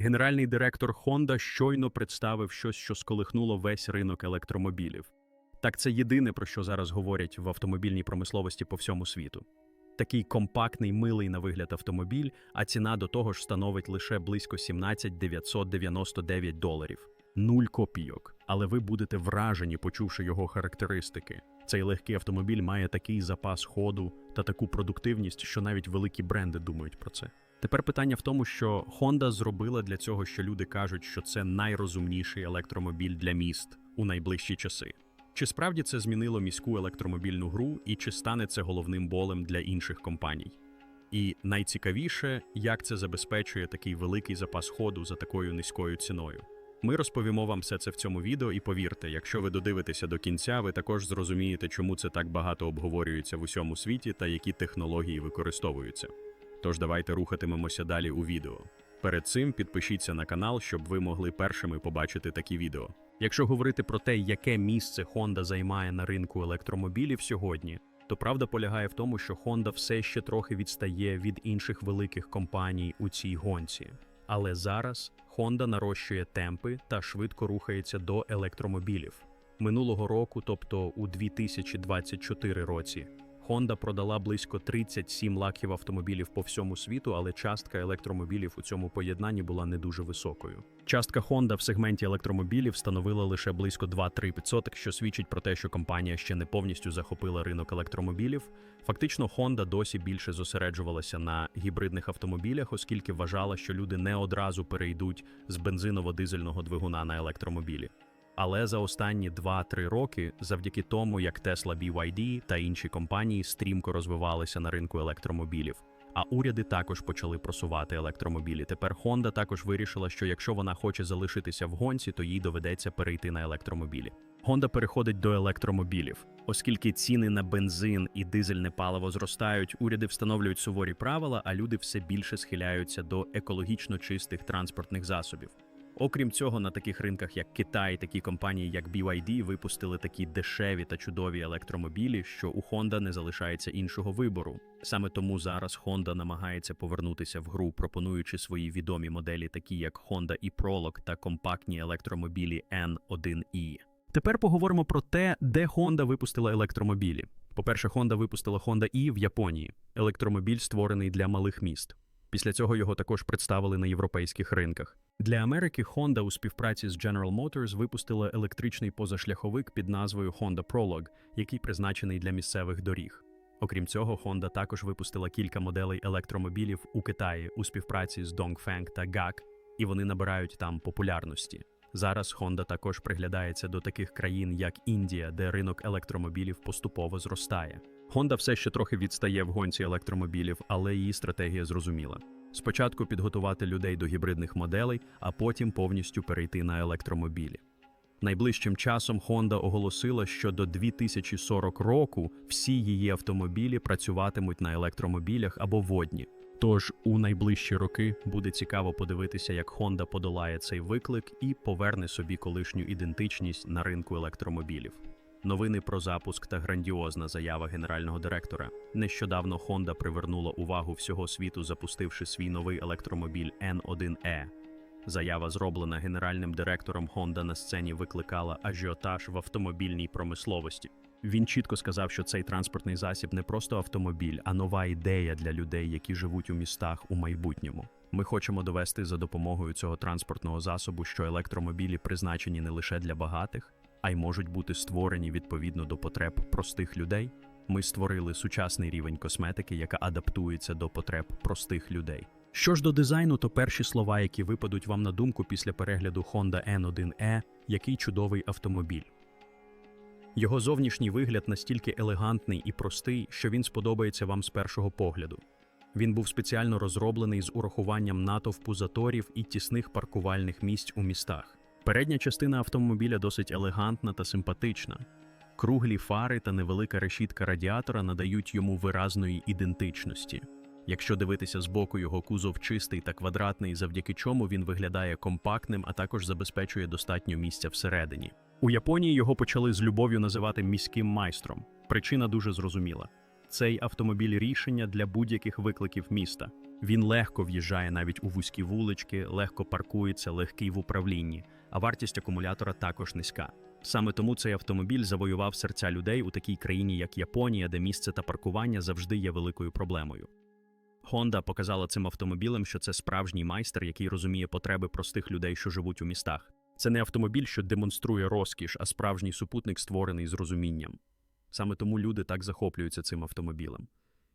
Генеральний директор Honda щойно представив щось, що сколихнуло весь ринок електромобілів. Так це єдине, про що зараз говорять в автомобільній промисловості по всьому світу. Такий компактний, милий на вигляд автомобіль, а ціна до того ж становить лише близько 17 999 доларів. Нуль копійок. Але ви будете вражені, почувши його характеристики. Цей легкий автомобіль має такий запас ходу та таку продуктивність, що навіть великі бренди думають про це. Тепер питання в тому, що Honda зробила для цього, що люди кажуть, що це найрозумніший електромобіль для міст у найближчі часи. Чи справді це змінило міську електромобільну гру, і чи стане це головним болем для інших компаній? І найцікавіше, як це забезпечує такий великий запас ходу за такою низькою ціною. Ми розповімо вам все це в цьому відео, і повірте, якщо ви додивитеся до кінця, ви також зрозумієте, чому це так багато обговорюється в усьому світі та які технології використовуються. Тож давайте рухатимемося далі у відео. Перед цим підпишіться на канал, щоб ви могли першими побачити такі відео. Якщо говорити про те, яке місце Honda займає на ринку електромобілів сьогодні, то правда полягає в тому, що Honda все ще трохи відстає від інших великих компаній у цій гонці. Але зараз Honda нарощує темпи та швидко рухається до електромобілів. Минулого року, тобто у 2024 році, Honda продала близько 37 лаків автомобілів по всьому світу, але частка електромобілів у цьому поєднанні була не дуже високою. Частка Honda в сегменті електромобілів становила лише близько 2-3%, що свідчить про те, що компанія ще не повністю захопила ринок електромобілів. Фактично, Honda досі більше зосереджувалася на гібридних автомобілях, оскільки вважала, що люди не одразу перейдуть з бензиново-дизельного двигуна на електромобілі. Але за останні 2-3 роки, завдяки тому, як Tesla BYD та інші компанії стрімко розвивалися на ринку електромобілів, а уряди також почали просувати електромобілі. Тепер Honda також вирішила, що якщо вона хоче залишитися в гонці, то їй доведеться перейти на електромобілі. Honda переходить до електромобілів, оскільки ціни на бензин і дизельне паливо зростають, уряди встановлюють суворі правила, а люди все більше схиляються до екологічно чистих транспортних засобів. Окрім цього, на таких ринках, як Китай, такі компанії, як BYD, випустили такі дешеві та чудові електромобілі, що у Honda не залишається іншого вибору. Саме тому зараз Honda намагається повернутися в гру, пропонуючи свої відомі моделі, такі як Honda e-Prolog та компактні електромобілі N1i. Тепер поговоримо про те, де Honda випустила електромобілі. По-перше, Honda випустила Honda e в Японії. Електромобіль створений для малих міст. Після цього його також представили на європейських ринках. Для Америки Honda у співпраці з General Motors випустила електричний позашляховик під назвою Honda Prolog, який призначений для місцевих доріг. Окрім цього, Honda також випустила кілька моделей електромобілів у Китаї у співпраці з Dongfeng та GAC, і вони набирають там популярності. Зараз Honda також приглядається до таких країн, як Індія, де ринок електромобілів поступово зростає. Honda все ще трохи відстає в гонці електромобілів, але її стратегія зрозуміла. Спочатку підготувати людей до гібридних моделей, а потім повністю перейти на електромобілі. Найближчим часом Honda оголосила, що до 2040 року всі її автомобілі працюватимуть на електромобілях або водні. Тож у найближчі роки буде цікаво подивитися, як Honda подолає цей виклик і поверне собі колишню ідентичність на ринку електромобілів. Новини про запуск та грандіозна заява генерального директора. Нещодавно Honda привернула увагу всього світу, запустивши свій новий електромобіль N1E. Заява, зроблена генеральним директором Honda на сцені, викликала ажіотаж в автомобільній промисловості. Він чітко сказав, що цей транспортний засіб не просто автомобіль, а нова ідея для людей, які живуть у містах у майбутньому. Ми хочемо довести за допомогою цього транспортного засобу, що електромобілі призначені не лише для багатих, а й можуть бути створені відповідно до потреб простих людей. Ми створили сучасний рівень косметики, яка адаптується до потреб простих людей. Що ж до дизайну, то перші слова, які випадуть вам на думку після перегляду Honda N1E, який чудовий автомобіль. Його зовнішній вигляд настільки елегантний і простий, що він сподобається вам з першого погляду. Він був спеціально розроблений з урахуванням натовпу заторів і тісних паркувальних місць у містах. Передня частина автомобіля досить елегантна та симпатична. Круглі фари та невелика решітка радіатора надають йому виразної ідентичності. Якщо дивитися збоку, його кузов чистий та квадратний, завдяки чому він виглядає компактним, а також забезпечує достатньо місця всередині. У Японії його почали з любов'ю називати міським майстром. Причина дуже зрозуміла: цей автомобіль рішення для будь-яких викликів міста. Він легко в'їжджає навіть у вузькі вулички, легко паркується, легкий в управлінні, а вартість акумулятора також низька. Саме тому цей автомобіль завоював серця людей у такій країні, як Японія, де місце та паркування завжди є великою проблемою. Honda показала цим автомобілем, що це справжній майстер, який розуміє потреби простих людей, що живуть у містах. Це не автомобіль, що демонструє розкіш, а справжній супутник, створений з розумінням. Саме тому люди так захоплюються цим автомобілем.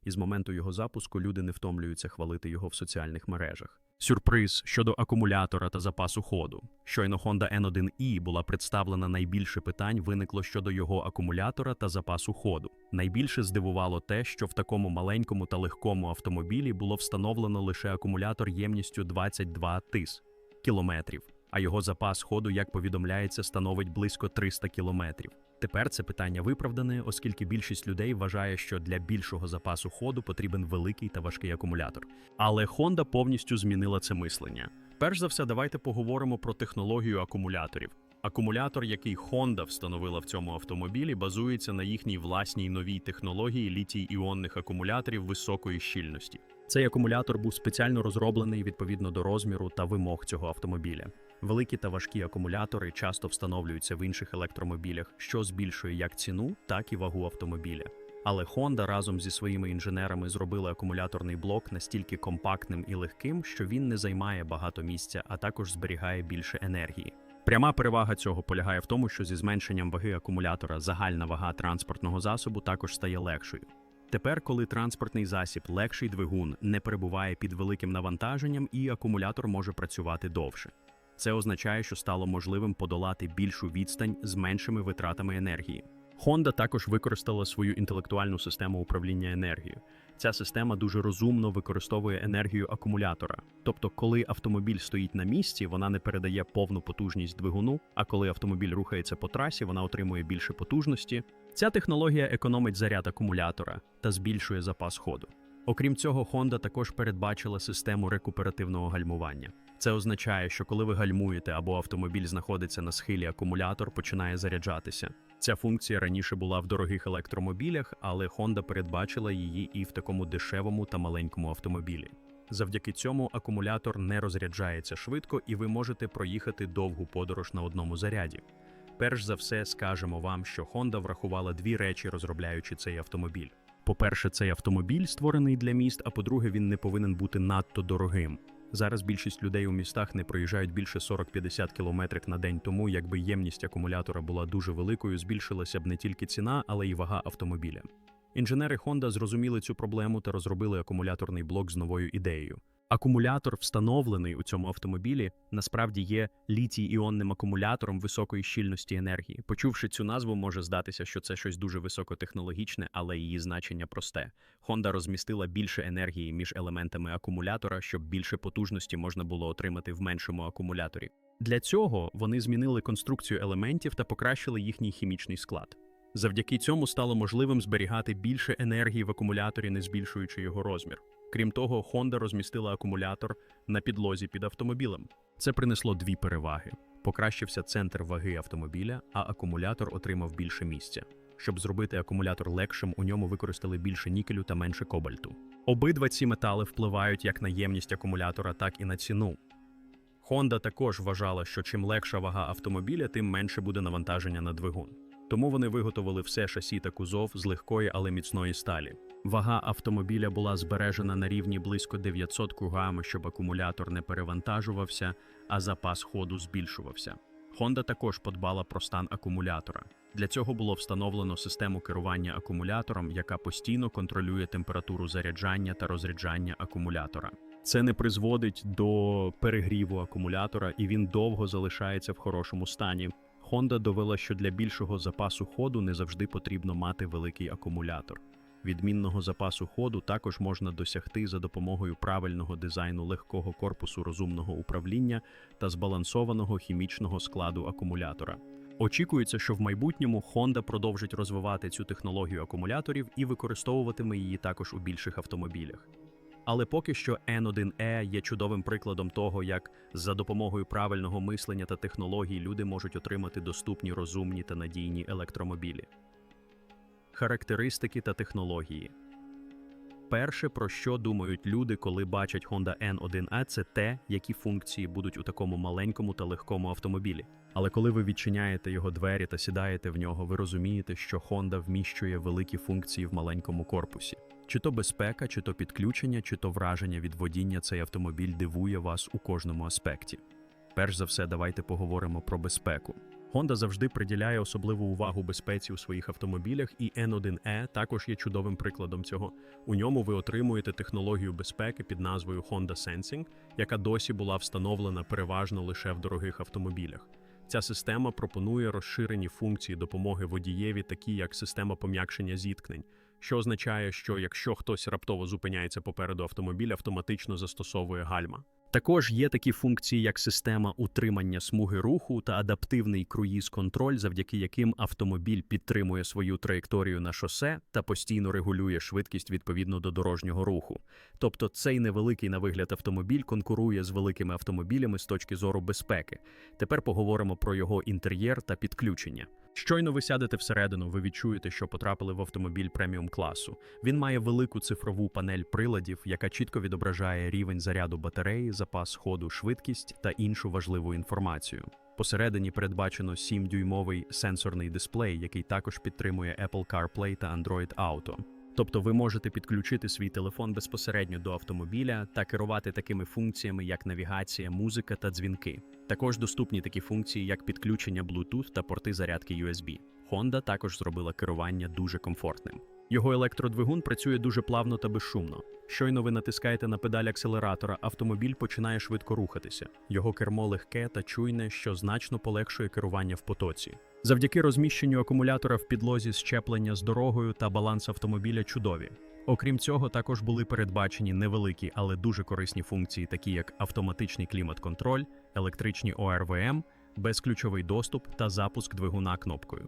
І з моменту його запуску люди не втомлюються хвалити його в соціальних мережах. Сюрприз щодо акумулятора та запасу ходу. Щойно Honda N1i була представлена найбільше питань виникло щодо його акумулятора та запасу ходу. Найбільше здивувало те, що в такому маленькому та легкому автомобілі було встановлено лише акумулятор ємністю 22 тис кілометрів, а його запас ходу, як повідомляється, становить близько 300 кілометрів. Тепер це питання виправдане, оскільки більшість людей вважає, що для більшого запасу ходу потрібен великий та важкий акумулятор. Але Honda повністю змінила це мислення. Перш за все, давайте поговоримо про технологію акумуляторів. Акумулятор, який Honda встановила в цьому автомобілі, базується на їхній власній новій технології літій-іонних акумуляторів високої щільності. Цей акумулятор був спеціально розроблений відповідно до розміру та вимог цього автомобіля. Великі та важкі акумулятори часто встановлюються в інших електромобілях, що збільшує як ціну, так і вагу автомобіля. Але Honda разом зі своїми інженерами зробили акумуляторний блок настільки компактним і легким, що він не займає багато місця, а також зберігає більше енергії. Пряма перевага цього полягає в тому, що зі зменшенням ваги акумулятора загальна вага транспортного засобу також стає легшою. Тепер, коли транспортний засіб легший двигун не перебуває під великим навантаженням, і акумулятор може працювати довше. Це означає, що стало можливим подолати більшу відстань з меншими витратами енергії. Honda також використала свою інтелектуальну систему управління енергією. Ця система дуже розумно використовує енергію акумулятора. Тобто, коли автомобіль стоїть на місці, вона не передає повну потужність двигуну, а коли автомобіль рухається по трасі, вона отримує більше потужності. Ця технологія економить заряд акумулятора та збільшує запас ходу. Окрім цього, Honda також передбачила систему рекуперативного гальмування. Це означає, що коли ви гальмуєте або автомобіль знаходиться на схилі, акумулятор починає заряджатися. Ця функція раніше була в дорогих електромобілях, але Honda передбачила її і в такому дешевому та маленькому автомобілі. Завдяки цьому акумулятор не розряджається швидко, і ви можете проїхати довгу подорож на одному заряді. Перш за все, скажемо вам, що Honda врахувала дві речі, розробляючи цей автомобіль. По-перше, цей автомобіль створений для міст, а по-друге, він не повинен бути надто дорогим. Зараз більшість людей у містах не проїжджають більше 40-50 км на день, тому якби ємність акумулятора була дуже великою, збільшилася б не тільки ціна, але й вага автомобіля. Інженери Honda зрозуміли цю проблему та розробили акумуляторний блок з новою ідеєю. Акумулятор, встановлений у цьому автомобілі, насправді є літій-іонним акумулятором високої щільності енергії. Почувши цю назву, може здатися, що це щось дуже високотехнологічне, але її значення просте. Honda розмістила більше енергії між елементами акумулятора, щоб більше потужності можна було отримати в меншому акумуляторі. Для цього вони змінили конструкцію елементів та покращили їхній хімічний склад. Завдяки цьому стало можливим зберігати більше енергії в акумуляторі, не збільшуючи його розмір. Крім того, Honda розмістила акумулятор на підлозі під автомобілем. Це принесло дві переваги: покращився центр ваги автомобіля, а акумулятор отримав більше місця. Щоб зробити акумулятор легшим, у ньому використали більше нікелю та менше кобальту. Обидва ці метали впливають як на ємність акумулятора, так і на ціну. Honda також вважала, що чим легша вага автомобіля, тим менше буде навантаження на двигун. Тому вони виготовили все шасі та кузов з легкої, але міцної сталі. Вага автомобіля була збережена на рівні близько 900 кг, щоб акумулятор не перевантажувався, а запас ходу збільшувався. Honda також подбала про стан акумулятора. Для цього було встановлено систему керування акумулятором, яка постійно контролює температуру заряджання та розряджання акумулятора. Це не призводить до перегріву акумулятора, і він довго залишається в хорошому стані. Honda довела, що для більшого запасу ходу не завжди потрібно мати великий акумулятор. Відмінного запасу ходу також можна досягти за допомогою правильного дизайну легкого корпусу розумного управління та збалансованого хімічного складу акумулятора. Очікується, що в майбутньому Honda продовжить розвивати цю технологію акумуляторів і використовуватиме її також у більших автомобілях. Але поки що N1E є чудовим прикладом того, як за допомогою правильного мислення та технологій люди можуть отримати доступні, розумні та надійні електромобілі. Характеристики та технології. Перше, про що думають люди, коли бачать Honda N1A, це те, які функції будуть у такому маленькому та легкому автомобілі. Але коли ви відчиняєте його двері та сідаєте в нього, ви розумієте, що Honda вміщує великі функції в маленькому корпусі. Чи то безпека, чи то підключення, чи то враження від водіння цей автомобіль дивує вас у кожному аспекті. Перш за все, давайте поговоримо про безпеку. Honda завжди приділяє особливу увагу безпеці у своїх автомобілях, і N1E також є чудовим прикладом цього. У ньому ви отримуєте технологію безпеки під назвою Honda Sensing, яка досі була встановлена переважно лише в дорогих автомобілях. Ця система пропонує розширені функції допомоги водієві, такі як система пом'якшення зіткнень, що означає, що якщо хтось раптово зупиняється попереду автомобіля, автоматично застосовує гальма. Також є такі функції, як система утримання смуги руху та адаптивний круїз-контроль, завдяки яким автомобіль підтримує свою траєкторію на шосе та постійно регулює швидкість відповідно до дорожнього руху. Тобто цей невеликий на вигляд автомобіль конкурує з великими автомобілями з точки зору безпеки. Тепер поговоримо про його інтер'єр та підключення. Щойно ви сядете всередину, ви відчуєте, що потрапили в автомобіль преміум класу. Він має велику цифрову панель приладів, яка чітко відображає рівень заряду батареї, запас ходу, швидкість та іншу важливу інформацію. Посередині передбачено 7-дюймовий сенсорний дисплей, який також підтримує Apple CarPlay та Android Auto. Тобто ви можете підключити свій телефон безпосередньо до автомобіля та керувати такими функціями, як навігація, музика та дзвінки. Також доступні такі функції, як підключення Bluetooth та порти зарядки USB. Honda також зробила керування дуже комфортним. Його електродвигун працює дуже плавно та безшумно. Щойно ви натискаєте на педаль акселератора, автомобіль починає швидко рухатися. Його кермо легке та чуйне, що значно полегшує керування в потоці. Завдяки розміщенню акумулятора в підлозі щеплення з дорогою та баланс автомобіля чудові. Окрім цього, також були передбачені невеликі, але дуже корисні функції, такі як автоматичний клімат-контроль, електричні ОРВМ, безключовий доступ та запуск двигуна кнопкою.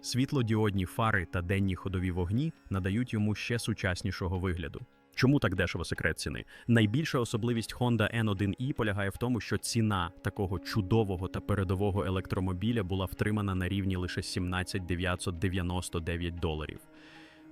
Світлодіодні фари та денні ходові вогні надають йому ще сучаснішого вигляду. Чому так дешево секрет ціни? Найбільша особливість Honda N1i полягає в тому, що ціна такого чудового та передового електромобіля була втримана на рівні лише 17 999 доларів.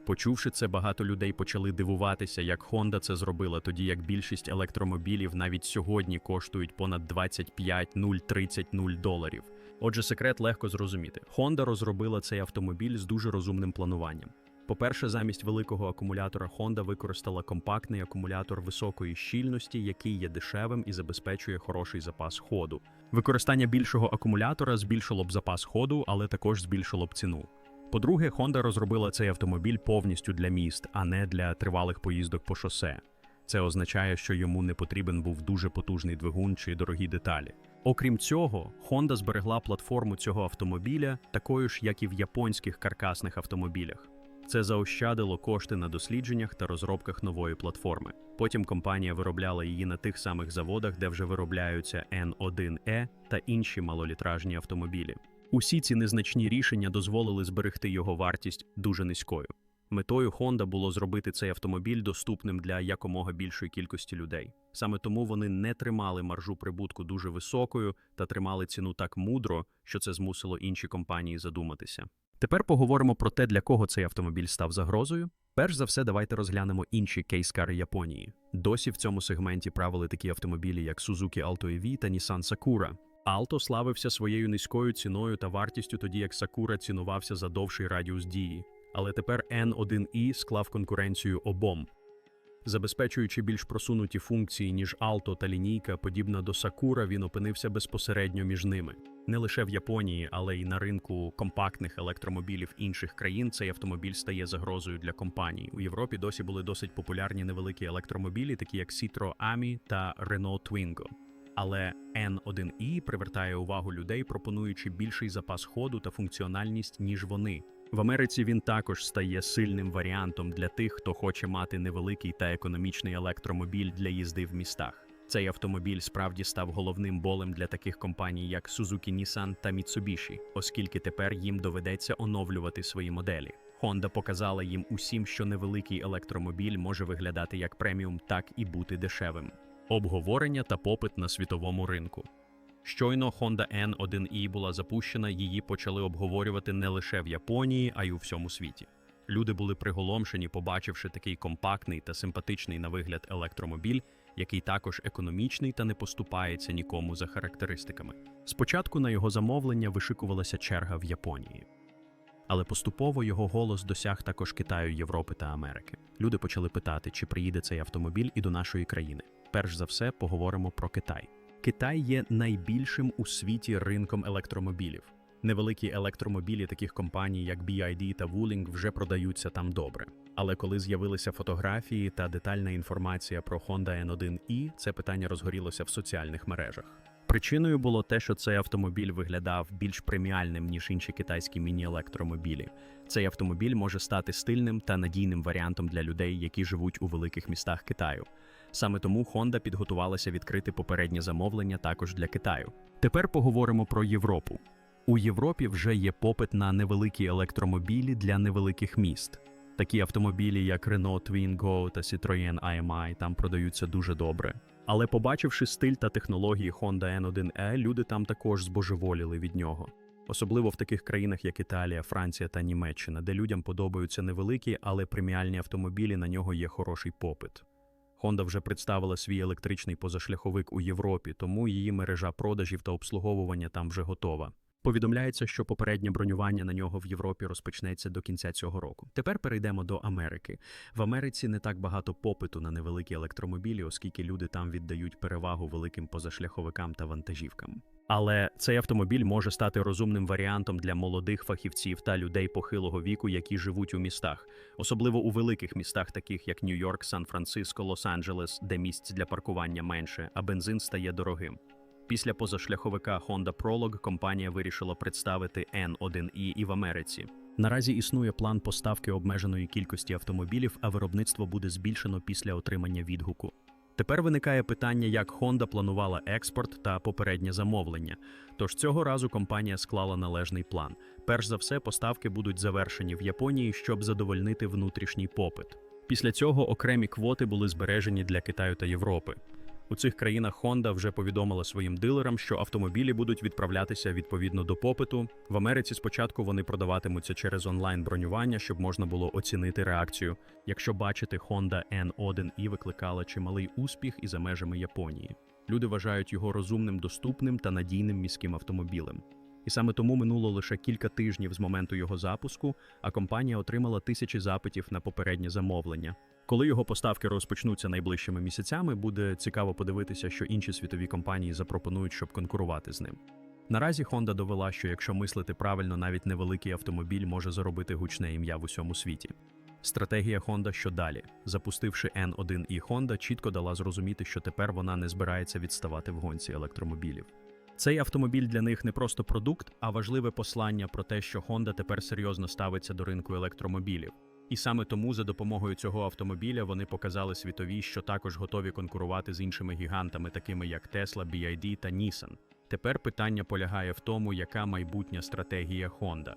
Почувши це, багато людей почали дивуватися, як Honda це зробила, тоді як більшість електромобілів навіть сьогодні коштують понад 25 0 30 0 доларів. Отже, секрет легко зрозуміти. Honda розробила цей автомобіль з дуже розумним плануванням. По-перше, замість великого акумулятора Honda використала компактний акумулятор високої щільності, який є дешевим і забезпечує хороший запас ходу. Використання більшого акумулятора збільшило б запас ходу, але також збільшило б ціну. По-друге, Honda розробила цей автомобіль повністю для міст, а не для тривалих поїздок по шосе. Це означає, що йому не потрібен був дуже потужний двигун чи дорогі деталі. Окрім цього, Honda зберегла платформу цього автомобіля такою ж, як і в японських каркасних автомобілях. Це заощадило кошти на дослідженнях та розробках нової платформи. Потім компанія виробляла її на тих самих заводах, де вже виробляються N1E та інші малолітражні автомобілі. Усі ці незначні рішення дозволили зберегти його вартість дуже низькою. Метою Honda було зробити цей автомобіль доступним для якомога більшої кількості людей. Саме тому вони не тримали маржу прибутку дуже високою та тримали ціну так мудро, що це змусило інші компанії задуматися. Тепер поговоримо про те, для кого цей автомобіль став загрозою. Перш за все, давайте розглянемо інші кейскари Японії. Досі в цьому сегменті правили такі автомобілі, як Suzuki Alto EV та Nissan Sakura. Alto славився своєю низькою ціною та вартістю, тоді як Sakura цінувався за довший радіус дії. Але тепер N1i склав конкуренцію обом. Забезпечуючи більш просунуті функції, ніж Alto та лінійка, подібна до Sakura, він опинився безпосередньо між ними. Не лише в Японії, але й на ринку компактних електромобілів інших країн цей автомобіль стає загрозою для компаній. У Європі досі були досить популярні невеликі електромобілі, такі як Citroën Ami та Renault Twingo. Але N1i привертає увагу людей, пропонуючи більший запас ходу та функціональність, ніж вони. В Америці він також стає сильним варіантом для тих, хто хоче мати невеликий та економічний електромобіль для їзди в містах. Цей автомобіль справді став головним болем для таких компаній, як Suzuki Nissan та Mitsubishi, оскільки тепер їм доведеться оновлювати свої моделі. Honda показала їм усім, що невеликий електромобіль може виглядати як преміум, так і бути дешевим. Обговорення та попит на світовому ринку. Щойно Honda N1i була запущена, її почали обговорювати не лише в Японії, а й у всьому світі. Люди були приголомшені, побачивши такий компактний та симпатичний на вигляд електромобіль, який також економічний та не поступається нікому за характеристиками. Спочатку на його замовлення вишикувалася черга в Японії. Але поступово його голос досяг також Китаю, Європи та Америки. Люди почали питати, чи приїде цей автомобіль і до нашої країни. Перш за все, поговоримо про Китай. Китай є найбільшим у світі ринком електромобілів. Невеликі електромобілі таких компаній, як BYD та Wuling, вже продаються там добре. Але коли з'явилися фотографії та детальна інформація про Honda N1i, це питання розгорілося в соціальних мережах. Причиною було те, що цей автомобіль виглядав більш преміальним, ніж інші китайські міні-електромобілі. Цей автомобіль може стати стильним та надійним варіантом для людей, які живуть у великих містах Китаю. Саме тому Honda підготувалася відкрити попереднє замовлення також для Китаю. Тепер поговоримо про Європу. У Європі вже є попит на невеликі електромобілі для невеликих міст. Такі автомобілі, як Renault Twingo та Citroën AMI, там продаються дуже добре. Але побачивши стиль та технології Honda N1e, люди там також збожеволіли від нього. Особливо в таких країнах, як Італія, Франція та Німеччина, де людям подобаються невеликі, але преміальні автомобілі, на нього є хороший попит. Honda вже представила свій електричний позашляховик у Європі, тому її мережа продажів та обслуговування там вже готова. Повідомляється, що попереднє бронювання на нього в Європі розпочнеться до кінця цього року. Тепер перейдемо до Америки. В Америці не так багато попиту на невеликі електромобілі, оскільки люди там віддають перевагу великим позашляховикам та вантажівкам. Але цей автомобіль може стати розумним варіантом для молодих фахівців та людей похилого віку, які живуть у містах, особливо у великих містах, таких як Нью-Йорк, Сан-Франциско, Лос-Анджелес, де місць для паркування менше, а бензин стає дорогим. Після позашляховика Honda Prologue компанія вирішила представити N1i і в Америці. Наразі існує план поставки обмеженої кількості автомобілів, а виробництво буде збільшено після отримання відгуку. Тепер виникає питання, як Honda планувала експорт та попереднє замовлення. Тож цього разу компанія склала належний план. Перш за все, поставки будуть завершені в Японії, щоб задовольнити внутрішній попит. Після цього окремі квоти були збережені для Китаю та Європи. У цих країнах Honda вже повідомила своїм дилерам, що автомобілі будуть відправлятися відповідно до попиту. В Америці спочатку вони продаватимуться через онлайн-бронювання, щоб можна було оцінити реакцію. Якщо бачити, Honda N1i викликала чималий успіх і за межами Японії. Люди вважають його розумним, доступним та надійним міським автомобілем. І саме тому минуло лише кілька тижнів з моменту його запуску, а компанія отримала тисячі запитів на попереднє замовлення. Коли його поставки розпочнуться найближчими місяцями, буде цікаво подивитися, що інші світові компанії запропонують, щоб конкурувати з ним. Наразі Honda довела, що якщо мислити правильно, навіть невеликий автомобіль може заробити гучне ім'я в усьому світі. Стратегія Honda що далі, запустивши N1 і Honda, чітко дала зрозуміти, що тепер вона не збирається відставати в гонці електромобілів. Цей автомобіль для них не просто продукт, а важливе послання про те, що Honda тепер серйозно ставиться до ринку електромобілів. І саме тому за допомогою цього автомобіля вони показали світові, що також готові конкурувати з іншими гігантами, такими як Tesla, BYD та Nissan. Тепер питання полягає в тому, яка майбутня стратегія Honda.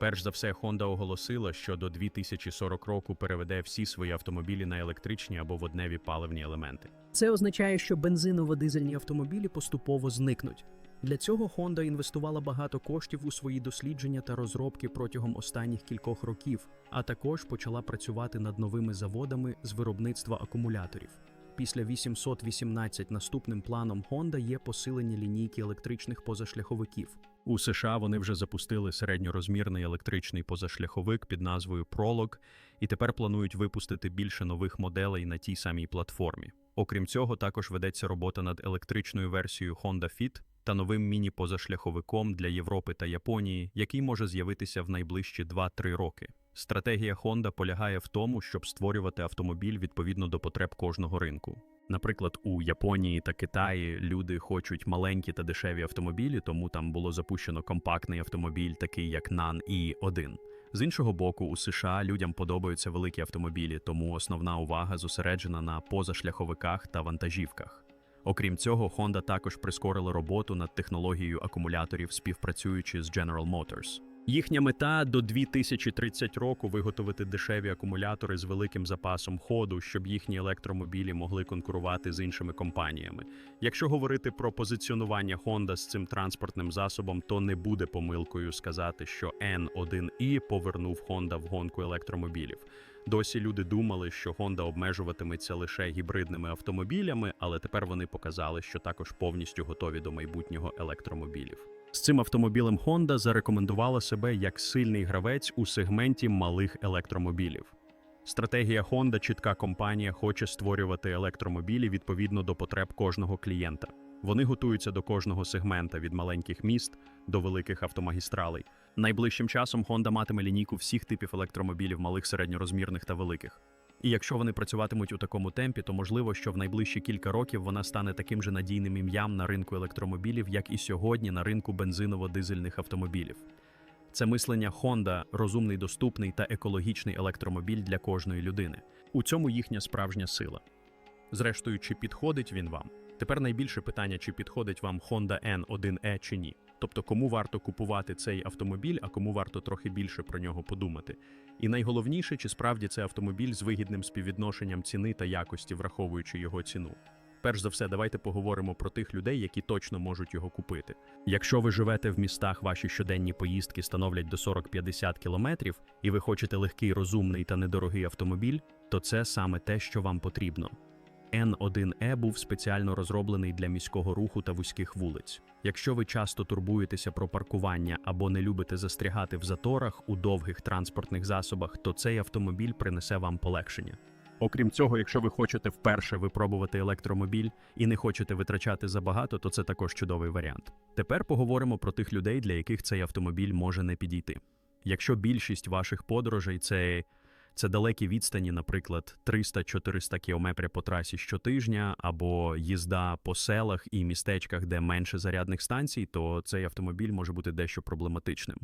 Перш за все, Honda оголосила, що до 2040 року переведе всі свої автомобілі на електричні або водневі паливні елементи. Це означає, що бензиново-дизельні автомобілі поступово зникнуть. Для цього Honda інвестувала багато коштів у свої дослідження та розробки протягом останніх кількох років, а також почала працювати над новими заводами з виробництва акумуляторів. Після 818 наступним планом Honda є посилення лінійки електричних позашляховиків. У США вони вже запустили середньорозмірний електричний позашляховик під назвою Prolog і тепер планують випустити більше нових моделей на тій самій платформі. Окрім цього, також ведеться робота над електричною версією Honda Fit та новим міні-позашляховиком для Європи та Японії, який може з'явитися в найближчі 2-3 роки. Стратегія Honda полягає в тому, щоб створювати автомобіль відповідно до потреб кожного ринку. Наприклад, у Японії та Китаї люди хочуть маленькі та дешеві автомобілі, тому там було запущено компактний автомобіль, такий як NAN i1. З іншого боку, у США людям подобаються великі автомобілі, тому основна увага зосереджена на позашляховиках та вантажівках. Окрім цього, Honda також прискорила роботу над технологією акумуляторів, співпрацюючи з General Motors. Їхня мета до 2030 року виготовити дешеві акумулятори з великим запасом ходу, щоб їхні електромобілі могли конкурувати з іншими компаніями. Якщо говорити про позиціонування Honda з цим транспортним засобом, то не буде помилкою сказати, що N1i повернув Honda в гонку електромобілів. Досі люди думали, що Honda обмежуватиметься лише гібридними автомобілями, але тепер вони показали, що також повністю готові до майбутнього електромобілів. З цим автомобілем Honda зарекомендувала себе як сильний гравець у сегменті малих електромобілів. Стратегія Honda чітка компанія хоче створювати електромобілі відповідно до потреб кожного клієнта. Вони готуються до кожного сегмента від маленьких міст до великих автомагістралей. Найближчим часом Honda матиме лінійку всіх типів електромобілів малих, середньорозмірних та великих. І якщо вони працюватимуть у такому темпі, то можливо, що в найближчі кілька років вона стане таким же надійним ім'ям на ринку електромобілів, як і сьогодні на ринку бензиново-дизельних автомобілів. Це мислення Honda – розумний, доступний та екологічний електромобіль для кожної людини. У цьому їхня справжня сила. Зрештою, чи підходить він вам? Тепер найбільше питання, чи підходить вам Honda N1E чи ні. Тобто, кому варто купувати цей автомобіль, а кому варто трохи більше про нього подумати. І найголовніше, чи справді це автомобіль з вигідним співвідношенням ціни та якості, враховуючи його ціну. Перш за все, давайте поговоримо про тих людей, які точно можуть його купити. Якщо ви живете в містах, ваші щоденні поїздки становлять до 40-50 кілометрів, і ви хочете легкий, розумний та недорогий автомобіль, то це саме те, що вам потрібно. N1E був спеціально розроблений для міського руху та вузьких вулиць. Якщо ви часто турбуєтеся про паркування або не любите застрягати в заторах у довгих транспортних засобах, то цей автомобіль принесе вам полегшення. Окрім цього, якщо ви хочете вперше випробувати електромобіль і не хочете витрачати забагато, то це також чудовий варіант. Тепер поговоримо про тих людей, для яких цей автомобіль може не підійти. Якщо більшість ваших подорожей це, це далекі відстані, наприклад, 300-400 км по трасі щотижня, або їзда по селах і містечках, де менше зарядних станцій, то цей автомобіль може бути дещо проблематичним.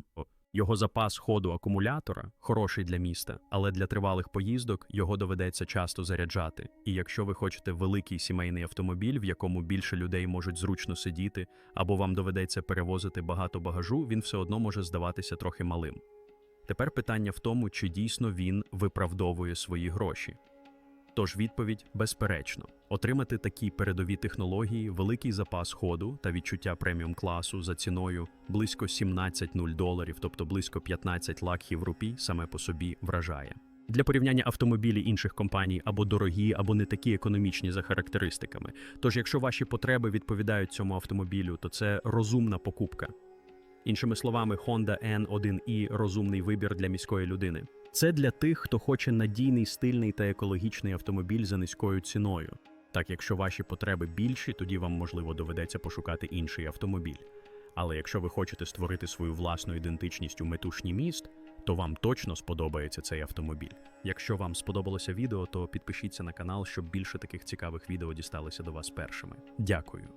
Його запас ходу акумулятора хороший для міста, але для тривалих поїздок його доведеться часто заряджати. І якщо ви хочете великий сімейний автомобіль, в якому більше людей можуть зручно сидіти, або вам доведеться перевозити багато багажу, він все одно може здаватися трохи малим. Тепер питання в тому, чи дійсно він виправдовує свої гроші. Тож відповідь безперечно, отримати такі передові технології, великий запас ходу та відчуття преміум класу за ціною близько 17 нуль доларів, тобто близько 15 лакхів рупій, саме по собі вражає. Для порівняння автомобілі інших компаній або дорогі, або не такі економічні за характеристиками. Тож, якщо ваші потреби відповідають цьому автомобілю, то це розумна покупка. Іншими словами, Honda N1i – розумний вибір для міської людини. Це для тих, хто хоче надійний, стильний та екологічний автомобіль за низькою ціною. Так, якщо ваші потреби більші, тоді вам можливо доведеться пошукати інший автомобіль. Але якщо ви хочете створити свою власну ідентичність у метушній міст, то вам точно сподобається цей автомобіль. Якщо вам сподобалося відео, то підпишіться на канал, щоб більше таких цікавих відео дісталося до вас першими. Дякую.